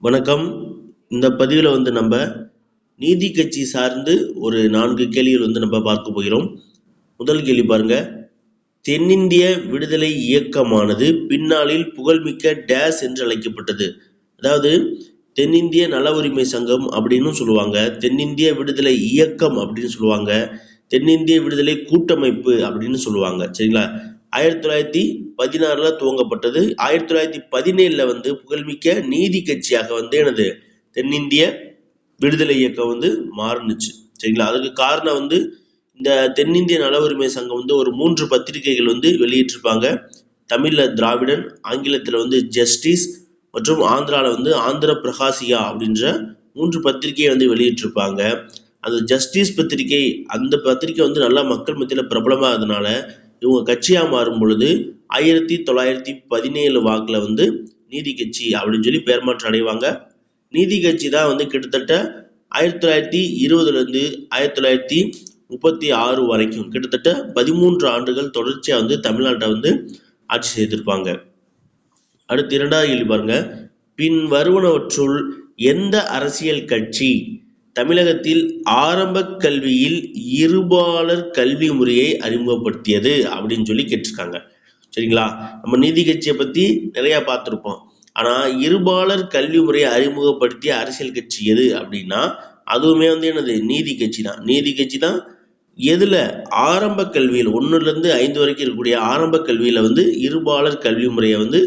வணக்கம். இந்த பதிவில் வந்து நம்ம நீதி கட்சி சார்ந்து ஒரு நான்கு கேள்விகள் வந்து நம்ம பார்க்க போகிறோம். முதல் கேள்வி பாருங்க. தென்னிந்திய விடுதலை இயக்கமானது பின்னாளில் புகழ்மிக்க டேஸ் என்று அழைக்கப்பட்டது. அதாவது தென்னிந்திய நல உரிமை சங்கம் அப்படின்னு சொல்லுவாங்க. தென்னிந்திய விடுதலை இயக்கம் அப்படின்னு சொல்லுவாங்க. தென்னிந்திய விடுதலை கூட்டமைப்பு அப்படின்னு சொல்லுவாங்க. சரிங்களா? ஆயிரத்தி தொள்ளாயிரத்தி பதினாறுல துவங்கப்பட்டது. ஆயிரத்தி தொள்ளாயிரத்தி பதினேழுல வந்து புகழ்மிக்க நீதி கட்சியாக வந்து எனது தென்னிந்திய விடுதலை இயக்கம் வந்து மாறுனுச்சு. சரிங்களா? அதுக்கு காரணம் வந்து இந்த தென்னிந்திய நல உரிமை சங்கம் வந்து ஒரு மூன்று பத்திரிகைகள் வந்து வெளியிட்டிருப்பாங்க. தமிழ்ல திராவிடன் ஆங்கிலத்துல வந்து ஜஸ்டிஸ் மற்றும் ஆந்திரால வந்து ஆந்திர பிரகாசியா அப்படின்ற மூன்று பத்திரிகையை வந்து வெளியிட்டிருப்பாங்க. அந்த ஜஸ்டிஸ் பத்திரிகை அந்த பத்திரிகை வந்து நல்லா மக்கள் மத்தியில பிரபலமாகிறதுனால இவங்க கட்சியா மாறும் பொழுது ஆயிரத்தி தொள்ளாயிரத்தி பதினேழு வாக்குல வந்து நீதி கட்சி அப்படின்னு சொல்லி பெயர் மாற்றம் அடைவாங்க. நீதி கட்சி தான் வந்து கிட்டத்தட்ட ஆயிரத்தி தொள்ளாயிரத்தி இருபதுல இருந்து ஆயிரத்தி தொள்ளாயிரத்தி முப்பத்தி ஆறு வரைக்கும் கிட்டத்தட்ட பதிமூன்று ஆண்டுகள் தொடர்ச்சியா வந்து தமிழ்நாட்டை வந்து ஆட்சி செய்திருப்பாங்க. அடுத்து இரண்டாவது கேள்வி பாருங்க. பின் வருவனவற்றுள் எந்த அரசியல் கட்சி தமிழகத்தில் ஆரம்ப கல்வியில் இருபாலர் கல்வி முறையை அறிமுகப்படுத்தியது அப்படின்னு சொல்லி கேட்டிருக்காங்க. சரிங்களா? நம்ம நீதி கட்சியை பத்தி நிறைய பார்த்துருப்போம். ஆனா இருபாலர் கல்வி முறையை அறிமுகப்படுத்திய அரசியல் கட்சி எது அப்படின்னா அதுவுமே வந்து என்னது? நீதி கட்சி தான். நீதி கட்சி தான் எதுல? ஆரம்ப கல்வியில் ஒன்னுல இருந்து ஐந்து வரைக்கும் இருக்கக்கூடிய ஆரம்ப கல்வியில வந்து இருபாலர் கல்வி முறையை வந்து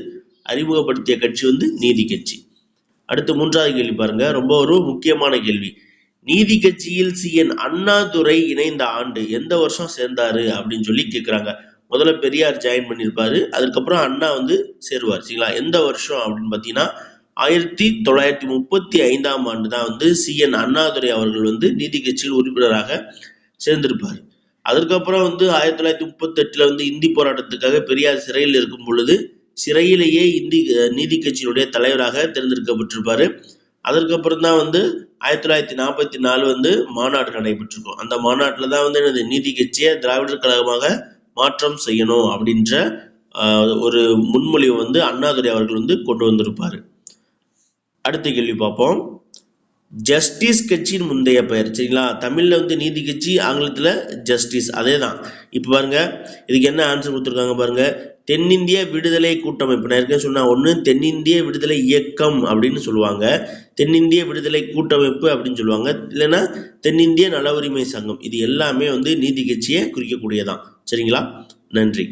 அறிமுகப்படுத்திய கட்சி வந்து நீதி கட்சி. அடுத்து மூன்றாவது கேள்வி பாருங்க. ரொம்ப ஒரு முக்கியமான கேள்வி. நீதி கட்சியில் சி என் அண்ணாதுரை இணைந்த ஆண்டு எந்த வருஷம் சேர்ந்தாரு அப்படின்னு சொல்லி கேட்குறாங்க முதல்ல பெரியார் ஜாயின் பண்ணியிருப்பாரு. அதுக்கப்புறம் அண்ணா வந்து சேருவார். சரிங்களா? எந்த வருஷம் அப்படின்னு பார்த்தீங்கன்னா ஆயிரத்தி தொள்ளாயிரத்தி முப்பத்தி ஐந்தாம் ஆண்டு தான் வந்து சி என் அண்ணாதுரை அவர்கள் வந்து நீதி கட்சியில் உறுப்பினராக சேர்ந்திருப்பார். அதுக்கப்புறம் வந்து ஆயிரத்தி தொள்ளாயிரத்தி முப்பத்தெட்டில் வந்து இந்தி போராட்டத்துக்காக பெரியார் சிறையில் இருக்கும் பொழுது சிறையிலேயே இந்தி நீதி கட்சியினுடைய தலைவராக தேர்ந்தெடுக்கப்பட்டிருப்பாரு. அதற்கப்புறம் தான் வந்து ஆயிரத்தி தொள்ளாயிரத்தி நாற்பத்தி நாலு வந்து மாநாடு நடைபெற்றிருக்கும். அந்த மாநாட்டில் தான் வந்து எனது நீதி கட்சியை திராவிடர் கழகமாக மாற்றம் செய்யணும் அப்படின்ற ஒரு முன்மொழிவை வந்து அண்ணாதுரை அவர்கள் வந்து கொண்டு வந்திருப்பார். அடுத்த கேள்வி பார்ப்போம். ஜஸ்டிஸ் கட்சியின் முந்தைய பெயர் சரிங்களா? தமிழில் வந்து நீதி கட்சி ஆங்கிலத்தில் ஜஸ்டிஸ் அதே தான் இப்போ பாருங்க இதுக்கு என்ன ஆன்சர் கொடுத்துருக்காங்க பாருங்கள் தென்னிந்திய விடுதலை கூட்டமைப்பு நான் ஏற்கனவே ஒன்று தென்னிந்திய விடுதலை இயக்கம் அப்படின்னு சொல்லுவாங்க. தென்னிந்திய விடுதலை கூட்டமைப்பு அப்படின்னு சொல்லுவாங்க. இல்லைன்னா தென்னிந்திய நல உரிமை சங்கம். இது எல்லாமே வந்து நீதி கட்சியை குறிக்கக்கூடியதான் சரிங்களா? நன்றி.